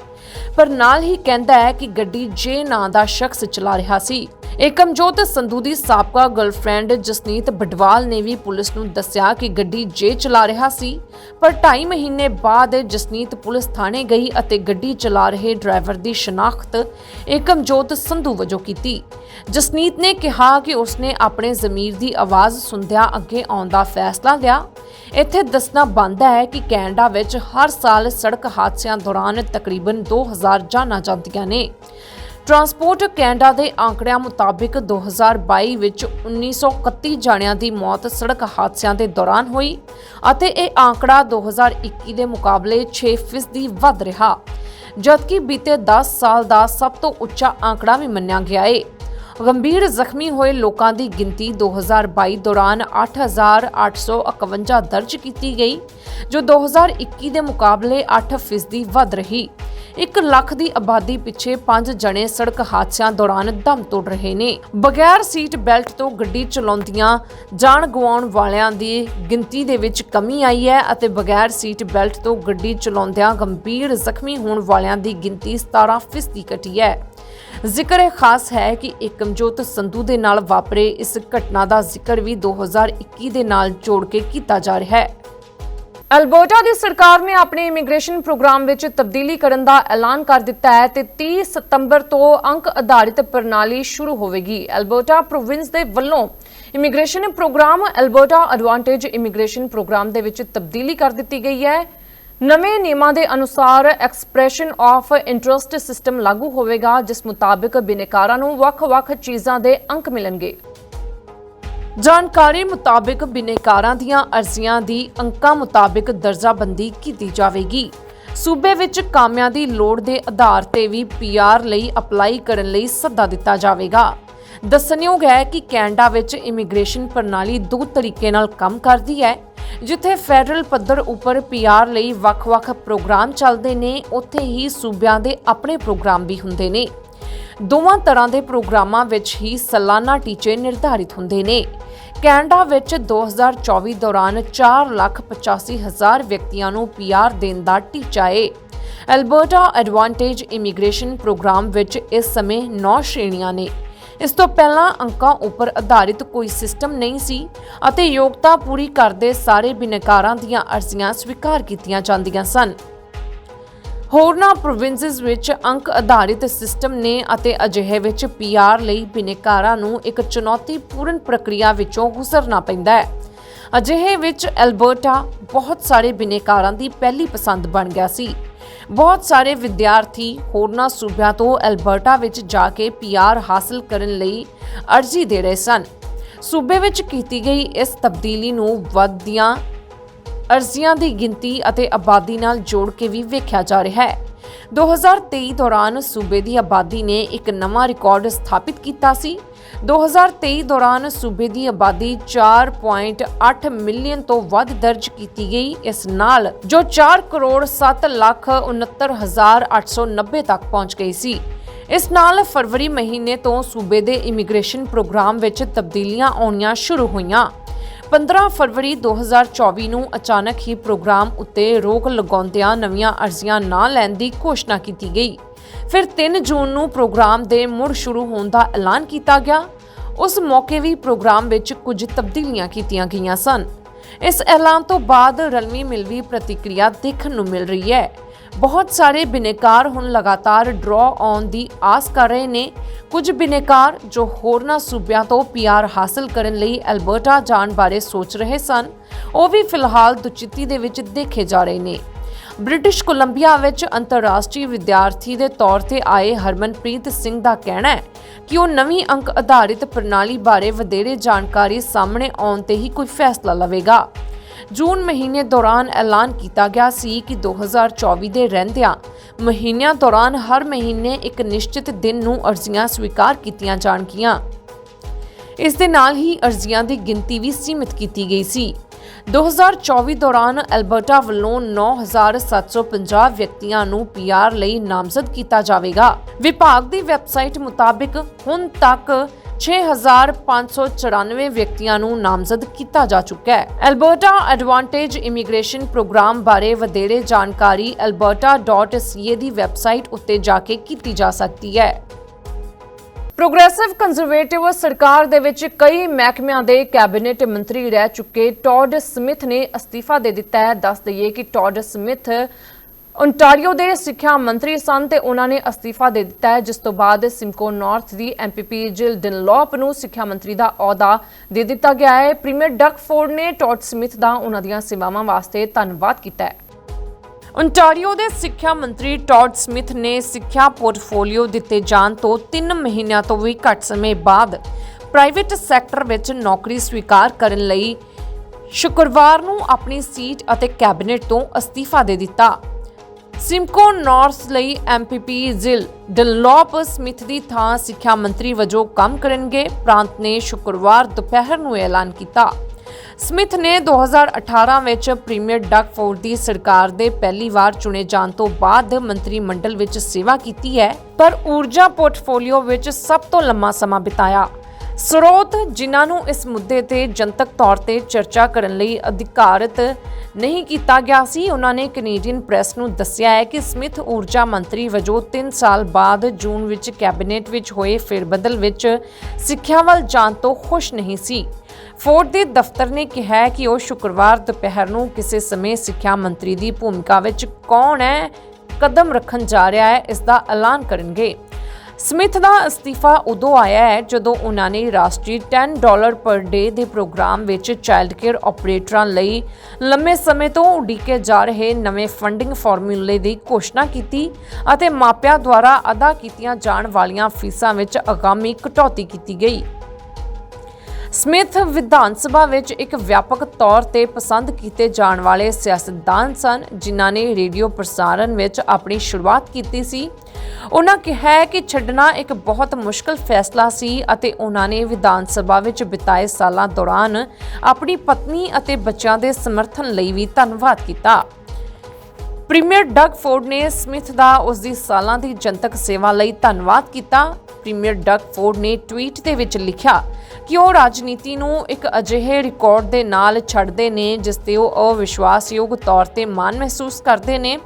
ਪਰ ਨਾਲ ਹੀ ਕਹਿੰਦਾ ਹੈ ਕਿ ਗੱਡੀ ਜੇ ਨਾਂ ਦਾ ਸ਼ਖਸ ਚਲਾ ਰਿਹਾ ਸੀ। ਏਕਮਜੋਤ ਸੰਧੂ ਦੀ ਸਾਬਕਾ ਗਰਲਫ੍ਰੈਂਡ ਜਸਨੀਤ ਬਡਵਾਲ ਨੇ ਵੀ ਪੁਲਿਸ ਨੂੰ ਦੱਸਿਆ ਕਿ ਗੱਡੀ ਜੇ ਚਲਾ ਰਿਹਾ ਸੀ, ਪਰ 2.5 ਮਹੀਨੇ ਬਾਅਦ ਜਸਨੀਤ ਪੁਲਿਸ ਥਾਣੇ ਗਈ ਅਤੇ ਗੱਡੀ ਚਲਾ ਰਹੇ ਡਰਾਈਵਰ ਦੀ ਸ਼ਨਾਖਤ ਏਕਮਜੋਤ ਸੰਧੂ ਵਜੋਂ ਕੀਤੀ। ਜਸਨੀਤ ਨੇ ਕਿਹਾ ਕਿ ਉਸਨੇ ਆਪਣੇ ਜ਼ਮੀਰ ਦੀ ਆਵਾਜ਼ ਸੁਣਦਿਆਂ ਅੱਗੇ ਆਉਣ ਦਾ ਫੈਸਲਾ ਲਿਆ। ਇੱਥੇ ਦੱਸਣਾ ਬਣਦਾ ਹੈ ਕਿ ਕੈਨੇਡਾ ਵਿੱਚ ਹਰ ਸਾਲ ਸੜਕ ਹਾਦਸਿਆਂ ਦੌਰਾਨ ਤਕਰੀਬਨ 2000 ਜਾਨਾਂ ਜਾਂਦੀਆਂ ਨੇ। ਟਰਾਂਸਪੋਰਟ ਕੈਨੇਡਾ ਦੇ ਆંકੜਿਆਂ ਮੁਤਾਬਿਕ 2022 ਵਿੱਚ 1931 ਜਾਣਿਆਂ ਦੀ ਮੌਤ ਸੜਕ ਹਾਦਸਿਆਂ ਦੇ ਦੌਰਾਨ ਹੋਈ ਅਤੇ ਇਹ ਆંકੜਾ 2021 ਦੇ ਮੁਕਾਬਲੇ 6% ਵੱਧ ਰਿਹਾ। ਜਦਕਿ ਬੀਤੇ 10 ਸਾਲ ਦਾ ਸਭ ਤੋਂ ਉੱਚਾ ਆંકੜਾ ਵੀ ਮੰਨਿਆ ਗਿਆ ਹੈ ਗੰਭੀਰ ਜ਼ਖਮੀ ਹੋਏ ਲੋਕਾਂ ਦੀ ਗਿਣਤੀ 2022 ਦੌਰਾਨ 8851 ਦਰਜ ਕੀਤੀ ਗਈ, ਜੋ 2021 ਦੇ ਮੁਕਾਬਲੇ 8% ਵੱਧ ਰਹੀ। 1 ਲੱਖ ਦੀ ਆਬਾਦੀ ਪਿੱਛੇ 5 ਜਣੇ ਸੜਕ ਹਾਦਸਿਆਂ ਦੌਰਾਨ ਦਮ ਤੋੜ ਰਹੇ ਨੇ। ਬਗੈਰ ਸੀਟ ਬੈਲਟ ਤੋਂ ਗੱਡੀ ਚਲਾਉਂਦੀਆਂ ਜਾਨ ਗਵਾਉਣ ਵਾਲਿਆਂ ਦੀ ਗਿਣਤੀ ਦੇ ਵਿੱਚ ਕਮੀ ਆਈ ਹੈ ਅਤੇ ਬਗੈਰ ਸੀਟ ਬੈਲਟ ਤੋਂ ਗੱਡੀ ਚਲਾਉਂਦਿਆਂ ਗੰਭੀਰ ਜ਼ਖਮੀ ਹੋਣ ਵਾਲਿਆਂ ਦੀ ਗਿਣਤੀ 17% ਘਟੀ ਹੈ। ਜ਼ਿਕਰ ਇਹ ਖਾਸ ਹੈ ਕਿ ਇਕਮਜੋਤ ਸੰਧੂ ਦੇ ਨਾਲ ਵਾਪਰੇ ਇਸ ਘਟਨਾ ਦਾ ਜ਼ਿਕਰ ਵੀ 2021 ਦੇ ਨਾਲ ਜੋੜ ਕੇ ਕੀਤਾ ਜਾ ਰਿਹਾ ਹੈ। ਅਲਬਰਟਾ ਦੀ ਸਰਕਾਰ ਨੇ ਆਪਣੇ ਇਮੀਗ੍ਰੇਸ਼ਨ ਪ੍ਰੋਗਰਾਮ ਵਿੱਚ ਤਬਦੀਲੀ ਕਰਨ ਦਾ ਐਲਾਨ ਕਰ ਦਿੱਤਾ ਹੈ ਤੇ 30 ਸਤੰਬਰ ਤੋਂ ਅੰਕ ਆਧਾਰਿਤ ਪ੍ਰਣਾਲੀ ਸ਼ੁਰੂ ਹੋਵੇਗੀ। ਅਲਬਰਟਾ ਪ੍ਰੋਵਿੰਸ ਦੇ ਵੱਲੋਂ immigration programme Alberta advantage immigration programme ਦੇ ਵਿੱਚ ਤਬਦੀਲੀ ਕਰ ਦਿੱਤੀ ਗਈ ਹੈ। ਨਵੇਂ ਨਿਯਮਾਂ ਦੇ ਅਨੁਸਾਰ ਐਕਸਪ੍ਰੈਸ਼ਨ ਆਫ ਇੰਟਰਸਟ ਸਿਸਟਮ ਲਾਗੂ ਹੋਵੇਗਾ, ਜਿਸ ਮੁਤਾਬਕ ਬਿਨੇਕਾਰਾਂ ਨੂੰ ਵੱਖ-ਵੱਖ ਚੀਜ਼ਾਂ ਦੇ ਅੰਕ ਮਿਲਣਗੇ। ਜਾਣਕਾਰੀ ਮੁਤਾਬਕ ਬਿਨੇਕਾਰਾਂ ਦੀਆਂ ਅਰਜ਼ੀਆਂ ਦੀ ਅੰਕਾਂ ਮੁਤਾਬਕ ਦਰਜਾਬੰਦੀ ਕੀਤੀ ਜਾਵੇਗੀ। ਸੂਬੇ ਵਿੱਚ ਕਾਮਿਆਂ ਦੀ ਲੋੜ ਦੇ ਆਧਾਰ ਤੇ ਵੀ ਪੀਆਰ ਲਈ ਅਪਲਾਈ ਕਰਨ ਲਈ ਸੱਦਾ ਦਿੱਤਾ ਜਾਵੇਗਾ। ਦੱਸਣਯੋਗ ਹੈ ਕਿ ਕੈਨੇਡਾ ਵਿੱਚ ਇਮੀਗ੍ਰੇਸ਼ਨ ਪ੍ਰਣਾਲੀ ਦੋ ਤਰੀਕੇ ਨਾਲ ਕੰਮ ਕਰਦੀ ਹੈ। ਜਿੱਥੇ ਫੈਡਰਲ ਪੱਧਰ ਉੱਪਰ ਪੀਆਰ ਲਈ ਵੱਖ-ਵੱਖ ਪ੍ਰੋਗਰਾਮ ਚੱਲਦੇ ਨੇ, ਉੱਥੇ ਹੀ ਸੂਬਿਆਂ ਦੇ ਆਪਣੇ ਪ੍ਰੋਗਰਾਮ ਵੀ ਹੁੰਦੇ ਨੇ। ਦੋਵਾਂ ਤਰ੍ਹਾਂ ਦੇ ਪ੍ਰੋਗਰਾਮਾਂ ਵਿੱਚ ਹੀ ਸਾਲਾਨਾ ਟੀਚੇ ਨਿਰਧਾਰਿਤ ਹੁੰਦੇ ਨੇ। ਕੈਨੇਡਾ ਵਿੱਚ 2024 ਦੌਰਾਨ 4,85,000 ਵਿਅਕਤੀਆਂ ਨੂੰ ਪੀਆਰ ਦੇਣ ਦਾ ਟੀਚਾ ਏ। ਐਲਬਰਟਾ ਐਡਵਾਂਟੇਜ ਇਮੀਗ੍ਰੇਸ਼ਨ ਪ੍ਰੋਗਰਾਮ ਵਿੱਚ ਇਸ ਸਮੇਂ 9 ਸ਼੍ਰੇਣੀਆਂ ਨੇ। ਇਸ ਤੋਂ ਪਹਿਲਾਂ ਅੰਕਾਂ ਉੱਪਰ ਆਧਾਰਿਤ ਕੋਈ ਸਿਸਟਮ ਨਹੀਂ ਸੀ ਅਤੇ ਯੋਗਤਾ ਪੂਰੀ ਕਰਦੇ ਸਾਰੇ ਬਿਨੈਕਾਰਾਂ ਦੀਆਂ ਅਰਜ਼ੀਆਂ ਸਵੀਕਾਰ ਕੀਤੀਆਂ ਜਾਂਦੀਆਂ ਸਨ। ਹੋਰਨਾਂ ਪ੍ਰੋਵਿੰਸਸ ਵਿੱਚ ਅੰਕ ਆਧਾਰਿਤ ਸਿਸਟਮ ਨੇ ਅਤੇ ਅਜਿਹੇ ਵਿੱਚ ਪੀਆਰ ਲਈ ਬਿਨੇਕਾਰਾਂ ਨੂੰ ਇੱਕ ਚੁਣੌਤੀਪੂਰਨ ਪ੍ਰਕਿਰਿਆ ਵਿੱਚੋਂ ਗੁਜ਼ਰਨਾ ਪੈਂਦਾ ਹੈ। ਅਜਿਹੇ ਵਿੱਚ ਐਲਬਰਟਾ ਬਹੁਤ ਸਾਰੇ ਬਿਨੇਕਾਰਾਂ ਦੀ ਪਹਿਲੀ ਪਸੰਦ ਬਣ ਗਿਆ ਸੀ। ਬਹੁਤ ਸਾਰੇ ਵਿਦਿਆਰਥੀ ਹੋਰਨਾਂ ਸੂਬਿਆਂ ਤੋਂ ਐਲਬਰਟਾ ਵਿੱਚ ਜਾ ਕੇ ਪੀਆਰ ਹਾਸਲ ਕਰਨ ਲਈ ਅਰਜ਼ੀ ਦੇ ਰਹੇ ਸਨ। ਸੂਬੇ ਵਿੱਚ ਕੀਤੀ ਗਈ ਇਸ ਤਬਦੀਲੀ ਨੂੰ ਵੱਧਦੀਆਂ ਅਰਜ਼ੀਆਂ ਦੀ ਗਿਣਤੀ ਅਤੇ ਆਬਾਦੀ ਨਾਲ ਜੋੜ ਕੇ ਵੀ ਵੇਖਿਆ ਜਾ ਰਿਹਾ ਹੈ। 2023 ਦੌਰਾਨ ਸੂਬੇ ਦੀ ਆਬਾਦੀ ਨੇ ਇੱਕ ਨਵਾਂ ਰਿਕਾਰਡ ਸਥਾਪਿਤ ਕੀਤਾ ਸੀ। 2023 ਦੌਰਾਨ ਸੂਬੇ ਦੀ ਆਬਾਦੀ 4.8 ਮਿਲੀਅਨ ਤੋਂ ਵੱਧ ਦਰਜ ਕੀਤੀ ਗਈ। ਇਸ ਨਾਲ ਜੋ 4 ਕਰੋੜ 7 ਲੱਖ 69890 ਤੱਕ ਪਹੁੰਚ ਗਈ ਸੀ। ਇਸ ਨਾਲ ਫਰਵਰੀ ਮਹੀਨੇ ਤੋਂ ਸੂਬੇ ਦੇ ਇਮੀਗ੍ਰੇਸ਼ਨ ਪ੍ਰੋਗਰਾਮ ਵਿੱਚ ਤਬਦੀਲੀਆਂ ਆਉਣੀਆਂ ਸ਼ੁਰੂ ਹੋਈਆਂ। 15 ਫਰਵਰੀ 2024 ਨੂੰ ਅਚਾਨਕ ਹੀ ਪ੍ਰੋਗਰਾਮ ਉੱਤੇ ਰੋਕ ਲਗਾਉਂਦਿਆਂ ਨਵੀਆਂ ਅਰਜ਼ੀਆਂ ਨਾ ਲੈਣ ਦੀ ਘੋਸ਼ਣਾ ਕੀਤੀ ਗਈ। ਫਿਰ 3 ਜੂਨ ਨੂੰ ਪ੍ਰੋਗਰਾਮ ਦੇ ਮੁੜ ਸ਼ੁਰੂ ਹੋਣ ਦਾ ਐਲਾਨ ਕੀਤਾ ਗਿਆ। ਉਸ ਮੌਕੇ ਵੀ ਪ੍ਰੋਗਰਾਮ ਵਿੱਚ ਕੁਝ ਤਬਦੀਲੀਆਂ ਕੀਤੀਆਂ ਗਈਆਂ ਸਨ। ਇਸ ਐਲਾਨ ਤੋਂ ਬਾਅਦ ਰਲਵੀਂ ਮਿਲਵੀ ਪ੍ਰਤੀਕਿਰਿਆ ਦੇਖਣ ਨੂੰ ਮਿਲ ਰਹੀ ਹੈ। ਬਹੁਤ ਸਾਰੇ ਬਿਨੇਕਾਰ ਹੁਣ ਲਗਾਤਾਰ ਡਰਾ ਆਉਣ ਦੀ ਆਸ ਕਰ ਰਹੇ ਨੇ। ਕੁਝ ਬਿਨੇਕਾਰ ਜੋ ਹੋਰਨਾਂ ਸੂਬਿਆਂ ਤੋਂ ਪੀਆਰ ਹਾਸਲ ਕਰਨ ਲਈ ਐਲਬਰਟਾ ਜਾਣ ਬਾਰੇ ਸੋਚ ਰਹੇ ਸਨ, ਉਹ ਵੀ ਫਿਲਹਾਲ ਦੁਚਿੱਤੀ ਦੇ ਵਿੱਚ ਦੇਖੇ ਜਾ ਰਹੇ ਨੇ। ਬ੍ਰਿਟਿਸ਼ ਕੋਲੰਬੀਆ ਵਿੱਚ ਅੰਤਰਰਾਸ਼ਟਰੀ ਵਿਦਿਆਰਥੀ ਦੇ ਤੌਰ ਤੇ ਆਏ ਹਰਮਨਪ੍ਰੀਤ ਸਿੰਘ ਦਾ ਕਹਿਣਾ ਹੈ ਕਿ ਉਹ ਨਵੀਂ ਅੰਕ ਆਧਾਰਿਤ ਪ੍ਰਣਾਲੀ ਬਾਰੇ ਵਧੇਰੇ ਜਾਣਕਾਰੀ ਸਾਹਮਣੇ ਆਉਣ ਤੇ ਹੀ ਕੋਈ ਫੈਸਲਾ ਲਵੇਗਾ। ਜੂਨ ਮਹੀਨੇ ਦੌਰਾਨ ਐਲਾਨ ਕੀਤਾ ਗਿਆ ਸੀ ਕਿ 2024 ਦੇ ਰਹਿੰਦਿਆਂ ਮਹੀਨਿਆਂ ਦੌਰਾਨ ਹਰ ਮਹੀਨੇ ਇੱਕ ਨਿਸ਼ਚਿਤ ਦਿਨ ਨੂੰ ਅਰਜ਼ੀਆਂ ਸਵੀਕਾਰ ਕੀਤੀਆਂ ਜਾਣਗੀਆਂ। ਇਸ ਦੇ ਨਾਲ ਹੀ ਅਰਜ਼ੀਆਂ ਦੀ ਗਿਣਤੀ ਵੀ ਸੀਮਿਤ ਕੀਤੀ ਗਈ ਸੀ। 2024 ਦੌਰਾਨ ਐਲਬਰਟਾ ਵੱਲੋਂ 9750 ਵਿਅਕਤੀਆਂ ਨੂੰ ਪੀਆਰ ਲਈ ਨਾਮਜ਼ਦ ਕੀਤਾ ਜਾਵੇਗਾ। ਵਿਭਾਗ ਦੀ ਵੈਬਸਾਈਟ ਮੁਤਾਬਿਕ ਹੁਣ ਤੱਕ 6594 ਵਿਅਕਤੀਆਂ ਨੂੰ ਨਾਮਜ਼ਦ ਕੀਤਾ ਜਾ ਚੁੱਕਾ ਹੈ। ਐਲਬਰਟਾ ਐਡਵਾਂਟੇਜ ਇਮੀਗ੍ਰੇਸ਼ਨ ਪ੍ਰੋਗਰਾਮ ਬਾਰੇ ਵਧੇਰੇ ਜਾਣਕਾਰੀ alberta.ca ਦੀ ਵੈਬਸਾਈਟ ਉੱਤੇ ਜਾ ਕੇ ਕੀਤੀ ਜਾ ਸਕਦੀ ਹੈ। ਪ੍ਰੋਗਰੈਸਿਵ ਕੰਜ਼ਰਵੇਟਿਵ ਸਰਕਾਰ ਦੇ ਵਿੱਚ ਕਈ ਮਹਿਕਮਿਆਂ ਦੇ ਕੈਬਨਿਟ ਮੰਤਰੀ ਰਹਿ ਚੁੱਕੇ ਟੌਡ ਸਮਿਥ ਨੇ ਅਸਤੀਫਾ ਦੇ ਦਿੱਤਾ ਹੈ। ਦੱਸ ਦਈਏ ਕਿ ਟੌਡ ਸਮਿਥ ਓਨਟਾਰੀਓ ਦੇ ਸਿੱਖਿਆ ਮੰਤਰੀ ਸਨ ਤੇ ਉਹਨਾਂ ਨੇ ਅਸਤੀਫਾ ਦੇ ਦਿੱਤਾ ਹੈ, ਜਿਸ ਤੋਂ ਬਾਅਦ ਸਿਮਕੋ ਨਾਰਥ ਦੀ ਐਮਪੀਪੀ ਜਿਲ ਡਿਨਲੌਪ ਨੂੰ ਸਿੱਖਿਆ ਮੰਤਰੀ ਦਾ ਅਹੁਦਾ ਦੇ ਦਿੱਤਾ ਗਿਆ ਹੈ। ਪ੍ਰੀਮੀਅਰ ਡਕ ਫੋਰਡ ਨੇ ਟੌਡ ਸਮਿਥ ਦਾ ਉਹਨਾਂ ਦੀਆਂ ਸੇਵਾਵਾਂ ਵਾਸਤੇ ਧੰਨਵਾਦ ਕੀਤਾ ਹੈ। ਓਨਟਾਰੀਓ ਦੇ ਸਿੱਖਿਆ ਮੰਤਰੀ ਟੌਡ ਸਮਿਥ ਨੇ ਸਿੱਖਿਆ ਪੋਰਟਫੋਲੀਓ ਦਿੱਤੇ ਜਾਣ ਤੋਂ 3 ਮਹੀਨਿਆਂ ਤੋਂ ਵੀ ਘੱਟ ਸਮੇਂ ਬਾਅਦ ਪ੍ਰਾਈਵੇਟ ਸੈਕਟਰ ਵਿੱਚ ਨੌਕਰੀ ਸਵੀਕਾਰ ਕਰਨ ਲਈ ਸ਼ੁੱਕਰਵਾਰ ਨੂੰ ਆਪਣੀ ਸੀਟ ਅਤੇ ਕੈਬਨਿਟ ਤੋਂ ਅਸਤੀਫਾ ਦੇ ਦਿੱਤਾ। ਸਿਮਕੋ ਨਾਰਥ ਲਈ ਐਮਪੀਪੀ ਜ਼ਿਲ ਡਨਲੌਪ ਸਮਿਥ ਦੀ ਥਾਂ ਸਿੱਖਿਆ ਮੰਤਰੀ ਵਜੋਂ ਕੰਮ ਕਰਨਗੇ। ਪ੍ਰਾਂਤ ਨੇ ਸ਼ੁੱਕਰਵਾਰ ਦੁਪਹਿਰ ਨੂੰ ਐਲਾਨ ਕੀਤਾ। ਸਮਿਥ ਨੇ 2018 ਵਿੱਚ ਪ੍ਰੀਮੀਅਰ ਡਕ ਫੋਰਡ ਦੀ ਸਰਕਾਰ ਦੇ ਪਹਿਲੀ ਵਾਰ ਚੁਣੇ ਜਾਣ ਤੋਂ ਬਾਅਦ ਮੰਤਰੀ ਮੰਡਲ ਵਿੱਚ ਸੇਵਾ ਕੀਤੀ ਹੈ, ਪਰ ਊਰਜਾ ਪੋਰਟਫੋਲੀਓ ਵਿੱਚ ਸਭ ਤੋਂ ਲੰਮਾ ਸਮਾਂ ਬਿਤਾਇਆ। ਸਰੋਤ ਜਿਨ੍ਹਾਂ ਨੂੰ ਇਸ ਮੁੱਦੇ ਤੇ ਜਨਤਕ ਤੌਰ ਤੇ ਚਰਚਾ ਕਰਨ ਲਈ ਅਧਿਕਾਰਤ ਨਹੀਂ ਕੀਤਾ ਗਿਆ ਸੀ, ਉਹਨਾਂ ਨੇ ਕੈਨੇਡੀਅਨ ਪ੍ਰੈਸ ਨੂੰ ਦੱਸਿਆ ਹੈ ਕਿ ਸਮਿਥ ਊਰਜਾ ਮੰਤਰੀ ਵਜੋਂ 3 ਸਾਲ ਬਾਅਦ ਜੂਨ ਵਿੱਚ ਕੈਬਨਿਟ ਵਿੱਚ ਹੋਏ ਫੇਰਬਦਲ ਵਿੱਚ ਸਿੱਖਿਆ ਵੱਲ ਜਾਣ ਤੋਂ ਖੁਸ਼ ਨਹੀਂ ਸੀ। ਫੋਰਡ ਦੇ ਦਫ਼ਤਰ ਨੇ ਕਿਹਾ ਹੈ ਕਿ ਉਹ ਸ਼ੁੱਕਰਵਾਰ ਦੁਪਹਿਰ ਨੂੰ ਕਿਸੇ ਸਮੇਂ ਸਿੱਖਿਆ ਮੰਤਰੀ ਦੀ ਭੂਮਿਕਾ ਵਿੱਚ ਕੌਣ ਹੈ, ਕਦਮ ਰੱਖਣ ਜਾ ਰਿਹਾ ਹੈ, ਇਸ ਦਾ ਐਲਾਨ ਕਰਨਗੇ। ਸਮਿਥ ਦਾ ਅਸਤੀਫਾ ਉਦੋਂ ਆਇਆ ਹੈ ਜਦੋਂ ਉਹਨਾਂ ਨੇ ਰਾਸ਼ਟਰੀ 10 ਡਾਲਰ ਪਰ ਡੇ ਦੇ ਪ੍ਰੋਗਰਾਮ ਵਿੱਚ ਚਾਈਲਡ ਕੇਅਰ ਆਪਰੇਟਰਾਂ ਲਈ ਲੰਮੇ ਸਮੇਂ ਤੋਂ ਉਡੀਕੇ ਜਾ ਰਹੇ ਨਵੇਂ ਫੰਡਿੰਗ ਫਾਰਮੂਲੇ ਦੀ ਘੋਸ਼ਣਾ ਕੀਤੀ ਅਤੇ ਮਾਪਿਆਂ ਦੁਆਰਾ ਅਦਾ ਕੀਤੀਆਂ ਜਾਣ ਵਾਲੀਆਂ ਫੀਸਾਂ ਵਿੱਚ ਆਗਾਮੀ ਕਟੌਤੀ ਕੀਤੀ ਗਈ। ਸਮਿਥ ਵਿਧਾਨ ਸਭਾ ਵਿੱਚ ਇੱਕ ਵਿਆਪਕ ਤੌਰ ਤੇ ਪਸੰਦ ਕੀਤੇ ਜਾਣ ਵਾਲੇ ਸਿਆਸਤਦਾਨ ਸਨ, ਜਿਨ੍ਹਾਂ ਨੇ ਰੇਡੀਓ ਪ੍ਰਸਾਰਣ ਵਿੱਚ ਆਪਣੀ ਸ਼ੁਰੂਆਤ ਕੀਤੀ ਸੀ। ਉਹਨਾਂ ਕਿਹਾ ਕਿ ਛੱਡਣਾ ਇੱਕ ਬਹੁਤ ਮੁਸ਼ਕਲ ਫੈਸਲਾ ਸੀ ਅਤੇ ਉਹਨਾਂ ਨੇ ਵਿਧਾਨ ਸਭਾ ਵਿੱਚ ਬਿਤਾਏ ਸਾਲਾਂ ਦੌਰਾਨ ਆਪਣੀ ਪਤਨੀ ਅਤੇ ਬੱਚਿਆਂ ਦੇ ਸਮਰਥਨ ਲਈ ਵੀ ਧੰਨਵਾਦ ਕੀਤਾ। ਪ੍ਰੀਮੀਅਰ ਡਗ ਫੋਰਡ ਨੇ ਸਮਿਥ ਦਾ ਉਸ ਦੀ ਸਾਲਾਂ ਦੀ ਜਨਤਕ ਸੇਵਾ ਲਈ ਧੰਨਵਾਦ ਕੀਤਾ। ਪ੍ਰੀਮੀਅਰ ਡਗ ਫੋਰਡ ਨੇ ਟਵੀਟ ਦੇ ਵਿੱਚ ਲਿਖਿਆ ਕਿ ਉਹ ਰਾਜਨੀਤੀ ਨੂੰ ਇੱਕ ਅਜਿਹੇ ਰਿਕਾਰਡ ਦੇ ਨਾਲ ਛੱਡਦੇ ਨੇ ਜਿਸ ਤੇ ਉਹ ਅਵਿਸ਼ਵਾਸਯੋਗ ਤੌਰ ਤੇ ਮਾਣ ਮਹਿਸੂਸ ਕਰਦੇ ਨੇ,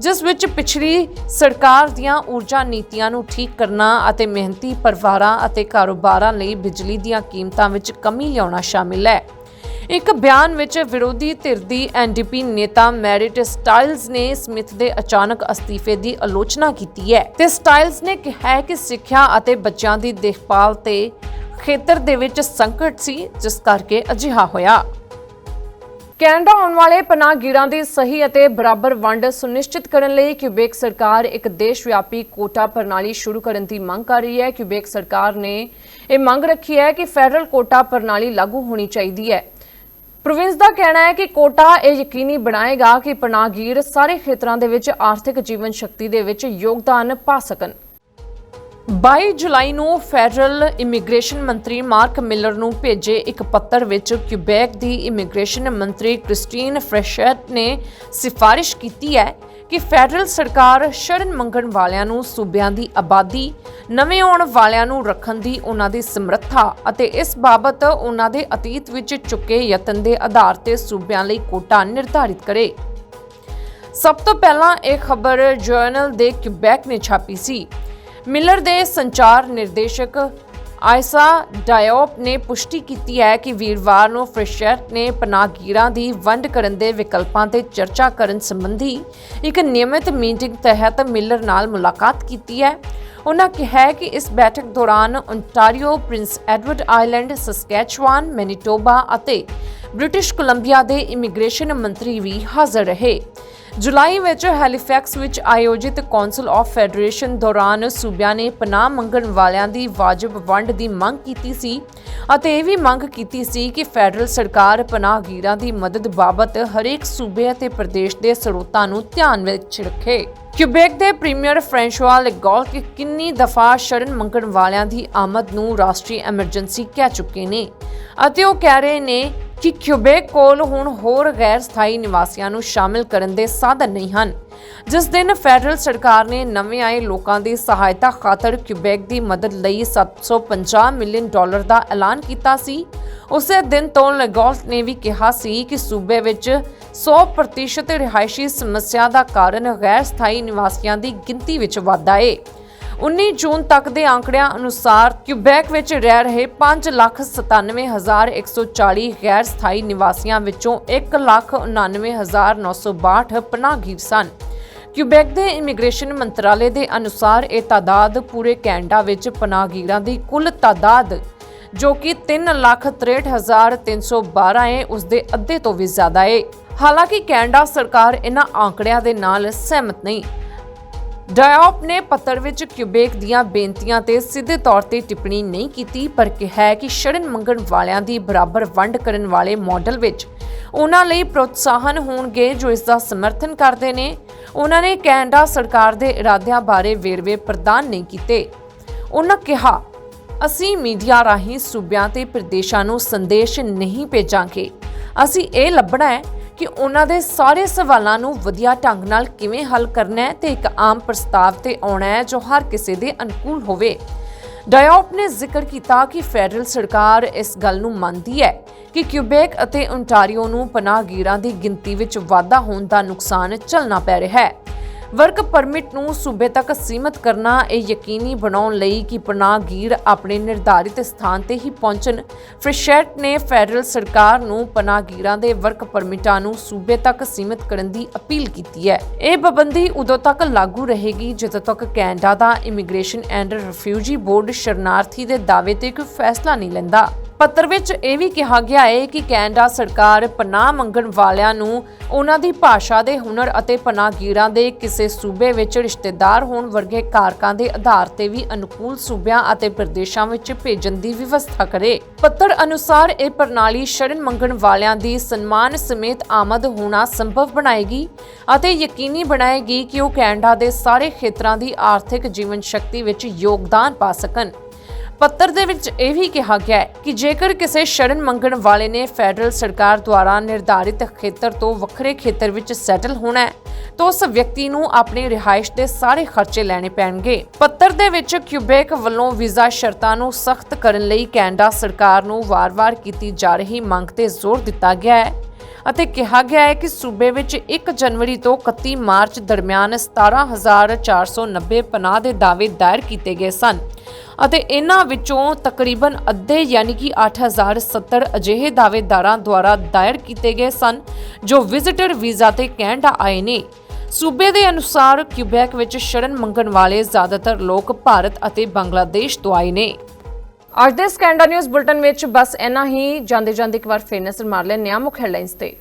ਜਿਸ ਵਿੱਚ ਪਿਛਲੀ ਸਰਕਾਰ ਦੀਆਂ ਊਰਜਾ ਨੀਤੀਆਂ ਨੂੰ ਠੀਕ ਕਰਨਾ ਅਤੇ ਮਿਹਨਤੀ ਪਰਿਵਾਰਾਂ ਅਤੇ ਕਾਰੋਬਾਰਾਂ ਲਈ ਬਿਜਲੀ ਦੀਆਂ ਕੀਮਤਾਂ ਵਿੱਚ ਕਮੀ ਲਿਆਉਣਾ ਸ਼ਾਮਿਲ ਹੈ। ਇੱਕ ਬਿਆਨ ਵਿੱਚ ਵਿਰੋਧੀ ਧਿਰ ਦੀ ਐਨਡੀਪੀ ਨੇਤਾ ਮੈਰਿਟ ਸਟਾਈਲਸ ਨੇ ਸਮਿਥ ਦੇ ਅਚਾਨਕ ਅਸਤੀਫੇ ਦੀ ਆਲੋਚਨਾ ਕੀਤੀ ਹੈ। ਤੇ ਸਟਾਈਲਸ ਨੇ ਕਿਹਾ ਹੈ ਕਿ ਸਿੱਖਿਆ ਅਤੇ ਬੱਚਿਆਂ ਦੀ ਦੇਖਭਾਲ ਤੇ ਖੇਤਰ ਦੇ ਵਿੱਚ ਸੰਕਟ ਸੀ, ਜਿਸ ਕਰਕੇ ਅਜਿਹਾ ਹੋਇਆ। ਕੈਨੇਡਾ ਆਉਣ ਵਾਲੇ ਪਨਾਹਗੀਰਾਂ ਦੀ ਸਹੀ ਅਤੇ ਬਰਾਬਰ ਵੰਡ ਸੁਨਿਸ਼ਚਿਤ ਕਰਨ ਲਈ ਕਿਊਬੇਕ ਸਰਕਾਰ ਇੱਕ ਦੇਸ਼ ਵਿਆਪੀ ਕੋਟਾ ਪ੍ਰਣਾਲੀ ਸ਼ੁਰੂ ਕਰਨ ਦੀ ਮੰਗ ਕਰ ਰਹੀ ਹੈ। ਕਿਊਬੇਕ ਸਰਕਾਰ ਨੇ ਇਹ ਮੰਗ ਰੱਖੀ ਹੈ ਕਿ ਫੈਡਰਲ ਕੋਟਾ ਪ੍ਰਣਾਲੀ ਲਾਗੂ ਹੋਣੀ ਚਾਹੀਦੀ ਹੈ। ਪ੍ਰੋਵਿੰਸ ਦਾ ਕਹਿਣਾ ਹੈ ਕਿ ਕੋਟਾ ਇਹ ਯਕੀਨੀ ਬਣਾਏਗਾ ਕਿ ਪਨਾਹਗੀਰ ਸਾਰੇ ਖੇਤਰਾਂ ਦੇ ਵਿੱਚ ਆਰਥਿਕ ਜੀਵਨ ਸ਼ਕਤੀ ਦੇ ਵਿੱਚ ਯੋਗਦਾਨ ਪਾ ਸਕਣ। 22 ਜੁਲਾਈ ਨੂੰ ਫੈਡਰਲ ਇਮੀਗ੍ਰੇਸ਼ਨ ਮੰਤਰੀ ਮਾਰਕ ਮਿਲਰ ਨੂੰ ਭੇਜੇ ਇੱਕ ਪੱਤਰ ਵਿੱਚ ਕਿਊਬੈਕ ਦੀ ਇਮੀਗ੍ਰੇਸ਼ਨ ਮੰਤਰੀ ਕ੍ਰਿਸਟੀਨ ਫਰੈਸ਼ਟ ਨੇ ਸਿਫਾਰਿਸ਼ ਕੀਤੀ ਹੈ ਕਿ ਫੈਡਰਲ ਸਰਕਾਰ ਸ਼ਰਨ ਮੰਗਣ ਵਾਲਿਆਂ ਨੂੰ ਸੂਬਿਆਂ ਦੀ ਆਬਾਦੀ, ਨਵੇਂ ਆਉਣ ਵਾਲਿਆਂ ਨੂੰ ਰੱਖਣ ਦੀ ਉਹਨਾਂ ਦੀ ਸਮਰੱਥਾ ਅਤੇ ਇਸ ਬਾਬਤ ਉਹਨਾਂ ਦੇ ਅਤੀਤ ਵਿੱਚ ਚੁੱਕੇ ਯਤਨ ਦੇ ਆਧਾਰ ਤੇ ਸੂਬਿਆਂ ਲਈ ਕੋਟਾ ਨਿਰਧਾਰਿਤ ਕਰੇ। ਸਭ ਤੋਂ ਪਹਿਲਾਂ ਇਹ ਖਬਰ ਜਰਨਲ ਦੇ ਕਿਊਬੈਕ ਨੇ ਛਾਪੀ ਸੀ। ਮਿਲਰ ਦੇ ਸੰਚਾਰ ਨਿਰਦੇਸ਼ਕ ਆਇਸਾ ਡਾਇਓਪ ਨੇ ਪੁਸ਼ਟੀ ਕੀਤੀ ਹੈ ਕਿ ਵੀਰਵਾਰ ਨੂੰ ਫ੍ਰੈਸ਼ਟ ਨੇ ਪਨਾਹਗੀਰਾਂ ਦੀ ਵੰਡ ਕਰਨ ਦੇ ਵਿਕਲਪਾਂ ਤੇ ਚਰਚਾ ਕਰਨ ਸੰਬੰਧੀ ਇੱਕ ਨਿਯਮਿਤ ਮੀਟਿੰਗ ਤਹਿਤ ਮਿਲਰ ਨਾਲ ਮੁਲਾਕਾਤ ਕੀਤੀ ਹੈ। ਉਹਨਾਂ ਕਿਹਾ ਕਿ ਇਸ ਬੈਠਕ ਦੌਰਾਨ Ontario Prince Edward Island Saskatchewan Manitoba ਅਤੇ ਬ੍ਰਿਟਿਸ਼ ਕੋਲੰਬੀਆ ਦੇ ਇਮੀਗ੍ਰੇਸ਼ਨ ਮੰਤਰੀ ਵੀ ਹਾਜ਼ਰ ਰਹੇ। ਜੁਲਾਈ ਵਿੱਚ ਹੈਲੀਫੈਕਸ ਵਿੱਚ ਆਯੋਜਿਤ ਕੌਂਸਲ ਆਫ ਫੈਡਰੇਸ਼ਨ ਦੌਰਾਨ ਸੂਬਿਆਂ ਨੇ ਪਨਾਹ ਮੰਗਣ ਵਾਲਿਆਂ ਦੀ ਵਾਜਬ ਵੰਡ ਦੀ ਮੰਗ ਕੀਤੀ ਸੀ ਅਤੇ ਇਹ ਵੀ ਮੰਗ ਕੀਤੀ ਸੀ ਕਿ ਫੈਡਰਲ ਸਰਕਾਰ ਪਨਾਹਗੀਰਾਂ ਦੀ ਮਦਦ ਬਾਬਤ ਹਰੇਕ ਸੂਬੇ ਅਤੇ ਪ੍ਰਦੇਸ਼ ਦੇ ਸਰੋਤਾਂ ਨੂੰ ਧਿਆਨ ਵਿੱਚ ਰੱਖੇ। ਕਿਊਬੈਕ ਦੇ ਪ੍ਰੀਮੀਅਰ ਫ੍ਰੈਂਸ਼ਵਾ ਲੈਗੌਲ ਕਿ ਕਿੰਨੀ ਦਫਾ ਸ਼ਰਨ ਮੰਗਣ ਵਾਲਿਆਂ ਦੀ ਆਮਦ ਨੂੰ ਰਾਸ਼ਟਰੀ ਐਮਰਜੈਂਸੀ ਕਹਿ ਚੁੱਕੇ ਨੇ। ਅਤੇ ਉਹ ਕਹਿ ਰਹੇ ਨੇ ਕਿ ਕਿਊਬੇਕ ਕੋਲ ਹੁਣ ਹੋਰ ਗੈਰ ਸਥਾਈ ਨਿਵਾਸੀਆਂ ਨੂੰ ਸ਼ਾਮਿਲ ਕਰਨ ਦੇ ਸਾਧਨ ਨਹੀਂ ਹਨ। ਜਿਸ ਦਿਨ ਫੈਡਰਲ ਸਰਕਾਰ ਨੇ ਨਵੇਂ ਆਏ ਲੋਕਾਂ ਦੀ ਸਹਾਇਤਾ ਖਾਤਰ ਕਿਊਬੈਕ ਦੀ ਮਦਦ ਲਈ 750 ਮਿਲੀਅਨ ਡਾਲਰ ਦਾ ਐਲਾਨ ਕੀਤਾ ਸੀ। ਉਸੇ ਦਿਨ ਤੋਂ ਲੈਗੌਸ ਨੇ ਵੀ ਕਿਹਾ ਸੀ ਕਿ ਸੂਬੇ ਵਿੱਚ 100% ਰਿਹਾਇਸ਼ੀ ਸਮੱਸਿਆ ਦਾ ਕਾਰਨ ਗੈਰ ਸਥਾਈ ਨਿਵਾਸੀਆਂ ਦੀ ਗਿਣਤੀ ਵਿੱਚ ਵਾਧਾ ਹੈ 19 ਜੂਨ ਤੱਕ ਦੇ ਆંકੜਿਆਂ ਅਨੁਸਾਰ ਕਿਊਬੈਕ ਵਿੱਚ ਰਹਿ ਰਹੇ 597140 ਗੈਰ ਸਥਾਈ ਨਿਵਾਸੀਆਂ ਵਿੱਚੋਂ 199962 ਪਨਾਹਗੀਰ ਸਨ। ਕਿਊਬੈਕ ਦੇ ਇਮੀਗ੍ਰੇਸ਼ਨ ਮੰਤਰਾਲੇ ਦੇ ਅਨੁਸਾਰ ਇਹ ਤਾਦਾਦ ਪੂਰੇ ਕੈਨੇਡਾ ਵਿੱਚ ਪਨਾਹਗੀਰਾਂ ਦੀ ਕੁੱਲ ਤਾਦਾਦ, ਜੋ ਕਿ 363312 ਹੈ ਉਸ ਦੇ ਅੱਧੇ ਤੋਂ ਵੀ ਜ਼ਿਆਦਾ ਹੈ ਹਾਲਾਂਕਿ ਕੈਨੇਡਾ ਸਰਕਾਰ ਇਹਨਾਂ ਆંકੜਿਆਂ ਦੇ ਨਾਲ ਸਹਿਮਤ ਨਹੀਂ। ਡਾਇਓਪ ਨੇ ਪੱਤਰ ਵਿੱਚ ਕਿਊਬੇਕ ਦੀਆਂ ਬੇਨਤੀਆਂ ਤੇ ਸਿੱਧੇ ਤੌਰ ਤੇ ਟਿੱਪਣੀ ਨਹੀਂ ਕੀਤੀ, ਪਰ ਕਿਹਾ ਕਿ ਸ਼ਰਨ ਮੰਗਣ ਵਾਲਿਆਂ ਦੀ ਬਰਾਬਰ ਵੰਡ ਕਰਨ ਵਾਲੇ ਮਾਡਲ ਵਿੱਚ ਉਹਨਾਂ ਲਈ ਪ੍ਰੋਤਸਾਹਨ ਹੋਣਗੇ ਜੋ ਇਸ ਦਾ ਸਮਰਥਨ ਕਰਦੇ ਨੇ। ਉਹਨਾਂ ਨੇ ਕੈਨੇਡਾ ਸਰਕਾਰ ਦੇ ਇਰਾਦਿਆਂ ਬਾਰੇ ਵੇਰਵੇ ਪ੍ਰਦਾਨ ਨਹੀਂ ਕੀਤੇ। ਉਹਨਾਂ ਕਿਹਾ, ਅਸੀਂ ਮੀਡੀਆ ਰਾਹੀਂ ਸੂਬਿਆਂ ਤੇ ਪ੍ਰਦੇਸ਼ਾਂ ਨੂੰ ਸੰਦੇਸ਼ ਨਹੀਂ ਭੇਜਾਂਗੇ। ਅਸੀਂ ਇਹ ਲੱਭਣਾ ਹੈ ਕਿ ਉਹਨਾਂ ਦੇ ਸਾਰੇ ਸਵਾਲਾਂ ਨੂੰ ਵਧੀਆ ਢੰਗ ਨਾਲ ਕਿਵੇਂ ਹੱਲ ਕਰਨਾ ਹੈ ਤੇ ਇੱਕ ਆਮ ਪ੍ਰਸਤਾਵ ਤੇ ਆਉਣਾ ਹੈ ਜੋ ਹਰ ਕਿਸੇ ਦੇ ਅਨੁਕੂਲ ਹੋਵੇ। ਡਾਇਓਪ ਨੇ ਜ਼ਿਕਰ ਕੀਤਾ ਕਿ ਫੈਡਰਲ ਸਰਕਾਰ ਇਸ ਗੱਲ ਨੂੰ ਮੰਨਦੀ ਹੈ ਕਿ ਕਿਊਬੈਕ ਅਤੇ ਓਨਟਾਰੀਓ ਨੂੰ ਪਨਾਹਗੀਰਾਂ ਦੀ ਗਿਣਤੀ ਵਿੱਚ ਵਾਧਾ ਹੋਣ ਦਾ ਨੁਕਸਾਨ ਝੱਲਣਾ ਪੈ ਰਿਹਾ ਹੈ। ਵਰਕ ਪਰਮਿਟ ਨੂੰ ਸੂਬੇ ਤੱਕ ਸੀਮਤ ਕਰਨਾ ਇਹ ਯਕੀਨੀ ਬਣਾਉਣ ਲਈ ਕਿ ਪਨਾਹਗੀਰ ਆਪਣੇ ਨਿਰਧਾਰਿਤ ਸਥਾਨ ਤੇ ਹੀ ਪਹੁੰਚਣ। ਫ੍ਰਿਸ਼ੈਟ ਨੇ ਫੈਡਰਲ ਸਰਕਾਰ ਨੂੰ ਪਨਾਹਗੀਰਾਂ ਦੇ ਵਰਕ ਪਰਮਿਟਾਂ ਨੂੰ ਸੂਬੇ ਤੱਕ ਸੀਮਤ ਕਰਨ ਦੀ ਅਪੀਲ ਕੀਤੀ ਹੈ। ਇਹ ਪਾਬੰਦੀ ਉਦੋਂ ਤੱਕ ਲਾਗੂ ਰਹੇਗੀ ਜਦੋਂ ਤੱਕ ਕੈਨੇਡਾ ਦਾ ਇਮੀਗ੍ਰੇਸ਼ਨ ਐਂਡ ਰਿਫਿਊਜੀ ਬੋਰਡ ਸ਼ਰਨਾਰਥੀ ਦੇ ਦਾਅਵੇ ਤੇ ਕੋਈ ਫੈਸਲਾ ਨਹੀਂ ਲੈਂਦਾ। ਪੱਤਰ ਵਿੱਚ ਇਹ ਵੀ ਕਿਹਾ ਗਿਆ ਹੈ ਕਿ ਕੈਨੇਡਾ ਸਰਕਾਰ ਪਨਾਹ ਮੰਗਣ ਵਾਲਿਆਂ ਨੂੰ ਉਹਨਾਂ ਦੀ ਭਾਸ਼ਾ ਦੇ ਹੁਨਰ ਅਤੇ ਪਨਾਹਗੀਰਾਂ ਦੇ ਕਿਸੇ ਸੂਬੇ ਵਿੱਚ ਰਿਸ਼ਤੇਦਾਰ ਹੋਣ ਵਰਗੇ ਕਾਰਕਾਂ ਦੇ ਆਧਾਰ ਤੇ ਵੀ ਅਨੁਕੂਲ ਸੂਬਿਆਂ ਅਤੇ ਪ੍ਰਦੇਸ਼ਾਂ ਵਿੱਚ ਭੇਜਣ ਦੀ ਵਿਵਸਥਾ ਕਰੇ। ਪੱਤਰ ਅਨੁਸਾਰ ਇਹ ਪ੍ਰਣਾਲੀ ਸ਼ਰਨ ਮੰਗਣ ਵਾਲਿਆਂ ਦੀ ਸਨਮਾਨ ਸਮੇਤ ਆਮਦ ਹੋਣਾ ਸੰਭਵ ਬਣਾਏਗੀ ਅਤੇ ਯਕੀਨੀ ਬਣਾਏਗੀ ਕਿ ਉਹ ਕੈਨੇਡਾ ਦੇ ਸਾਰੇ ਖੇਤਰਾਂ ਦੀ ਆਰਥਿਕ ਜੀਵਨ ਸ਼ਕਤੀ ਵਿੱਚ ਯੋਗਦਾਨ ਪਾ ਸਕਣ। ਪੱਤਰ ਦੇ ਵਿੱਚ ਇਹ ਵੀ ਕਿਹਾ ਗਿਆ ਹੈ ਕਿ ਜੇਕਰ ਕਿਸੇ ਸ਼ਰਨ ਮੰਗਣ ਵਾਲੇ ਨੇ ਫੈਡਰਲ ਸਰਕਾਰ ਦੁਆਰਾ ਨਿਰਧਾਰਿਤ ਖੇਤਰ ਤੋਂ ਵੱਖਰੇ ਖੇਤਰ ਵਿੱਚ ਸੈਟਲ ਹੋਣਾ ਹੈ, ਤਾਂ ਉਸ ਵਿਅਕਤੀ ਨੂੰ ਆਪਣੀ ਰਿਹਾਇਸ਼ ਦੇ ਸਾਰੇ ਖਰਚੇ ਲੈਣੇ ਪੈਣਗੇ। ਪੱਤਰ ਦੇ ਵਿੱਚ ਕਿਊਬੈਕ ਵੱਲੋਂ ਵੀਜ਼ਾ ਸ਼ਰਤਾਂ ਨੂੰ ਸਖਤ ਕਰਨ ਲਈ ਕੈਨੇਡਾ ਸਰਕਾਰ ਨੂੰ ਵਾਰ-ਵਾਰ ਕੀਤੀ ਜਾ ਰਹੀ ਮੰਗ ਤੇ ਜ਼ੋਰ ਦਿੱਤਾ ਗਿਆ ਹੈ ਅਤੇ ਕਿਹਾ ਗਿਆ ਹੈ ਕਿ ਸੂਬੇ ਵਿੱਚ 1 ਜਨਵਰੀ ਤੋਂ 31 ਮਾਰਚ ਦਰਮਿਆਨ 17490 ਪਨਾਹ ਦੇ ਦਾਅਵੇ ਦਾਇਰ ਕੀਤੇ ਗਏ ਸਨ। ਅਤੇ ਇਹਨਾਂ ਵਿੱਚੋਂ ਤਕਰੀਬਨ ਅੱਧੇ ਯਾਨੀ ਕਿ 8070 ਅਜਿਹੇ ਦਾਅਵੇਦਾਰਾਂ ਦੁਆਰਾ ਦਾਇਰ ਕੀਤੇ ਗਏ ਸਨ, ਜੋ ਵਿਜ਼ਿਟਰ ਵੀਜ਼ਾ ਤੇ ਕੈਨੇਡਾ ਆਏ ਨੇ। ਸੂਬੇ ਦੇ ਅਨੁਸਾਰ ਕਿਊਬੈਕ ਵਿੱਚ ਸ਼ਰਨ ਮੰਗਣ ਵਾਲੇ ਜ਼ਿਆਦਾਤਰ ਲੋਕ ਭਾਰਤ ਅਤੇ ਬੰਗਲਾਦੇਸ਼ ਤੋਂ ਆਏ ਨੇ। ਅੱਜ ਦੇ ਕੈਨੇਡਾ ਨਿਊਜ਼ ਬੁਲਟਨ ਵਿੱਚ ਬਸ ਇੰਨਾ ਹੀ। ਜਾਂਦੇ ਜਾਂਦੇ ਇੱਕ ਵਾਰ ਫੇਰ ਨਜ਼ਰ ਮਾਰ ਲੈਂਦੇ ਹਾਂ ਮੁੱਖ ਹੈਡਲਾਈਨਸ ਤੇ।